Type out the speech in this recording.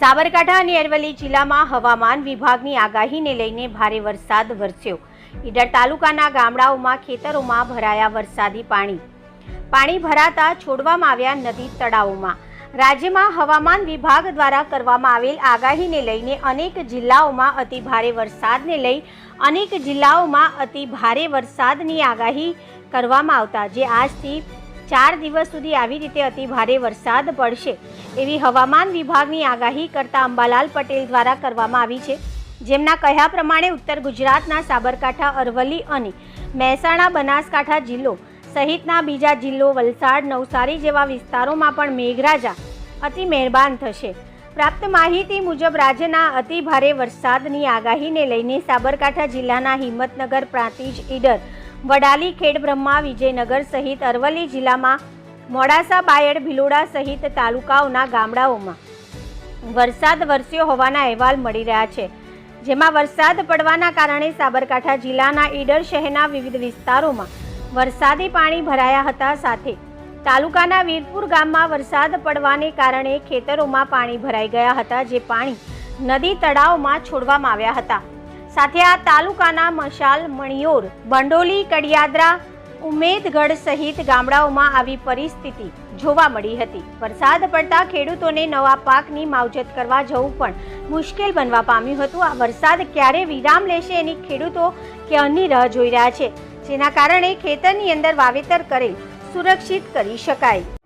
સાબરકાંઠા અને અરવલ્લી જિલ્લામાં હવામાન વિભાગની આગાહીને લઈને ભારે વરસાદ વરસ્યો. ઈડર તાલુકાના ગામડાઓમાં ખેતરોમાં ભરાયા વરસાદી પાણી. પાણી ભરાતા છોડવામાં આવ્યા નદી તળાવોમાં. રાજ્યમાં હવામાન વિભાગ દ્વારા કરવામાં આવેલ આગાહીને લઈને અનેક જિલ્લાઓમાં અતિ ભારે વરસાદને લઈ અનેક જિલ્લાઓમાં અતિ ભારે વરસાદની આગાહી કરવામાં આવતા, જે આજથી ચાર દિવસ સુધી આવી રીતે અતિ ભારે વરસાદ પડશે. એવી હવામાન વિભાગની આગાહી કરતા અંબાલાલ પટેલ દ્વારા કરવામાં આવી છે. જેમના કહ્યા પ્રમાણે ઉત્તર ગુજરાતના સાબરકાંઠા, અરવલ્લી અને મહેસાણા, બનાસકાંઠા જિલ્લો સહિતના બીજા જિલ્લો વલસાડ, નવસારી જેવા વિસ્તારોમાં પણ મેઘરાજા અતિ મહેરબાન થશે. પ્રાપ્ત માહિતી મુજબ રાજ્યના અતિ ભારે વરસાદની આગાહીને લઈને સાબરકાંઠા જિલ્લાના હિંમતનગર, પ્રાંતિજ, ઈડર વડાલી ખેડબ્રહ્મા વિજયનગર સહિત અરવલ્લી જિલ્લામાં મોડાસા, બાયડ, ભિલોડા સહિત તાલુકાઓના ગામડાઓમાં વરસાદ વરસ્યો હોવાના અહેવાલ મળી રહ્યા છે. જેમાં વરસાદ પડવાના કારણે સાબરકાંઠા જિલ્લાના ઈડર શહેરના વિવિધ વિસ્તારોમાં વરસાદી પાણી ભરાયા હતા. સાથે તાલુકાના વીરપુર ગામમાં વરસાદ પડવાને કારણે ખેતરોમાં પાણી ભરાઈ ગયા હતા, જે પાણી નદી તળાવમાં છોડવામાં આવ્યા હતા. સાથે આ તાલુકાના મશાલ, મણિયોર, બંડોલી, કડિયાદરા, ઉમેદગઢ સહિત ગામડાઓમાં આવી પરિસ્થિતિ જોવા મળી હતી. વરસાદ પડતા ખેડૂતોને નવા પાકની માવજત કરવા જવું પણ મુશ્કેલ બનવા પામ્યું હતું. આ વરસાદ ક્યારે વિરામ લેશે એની ખેડૂતો કે અન્ય રાહ જોઈ રહ્યા છે, જેના કારણે ખેતરની અંદર વાવેતર કરેલ સુરક્ષિત કરી શકાય.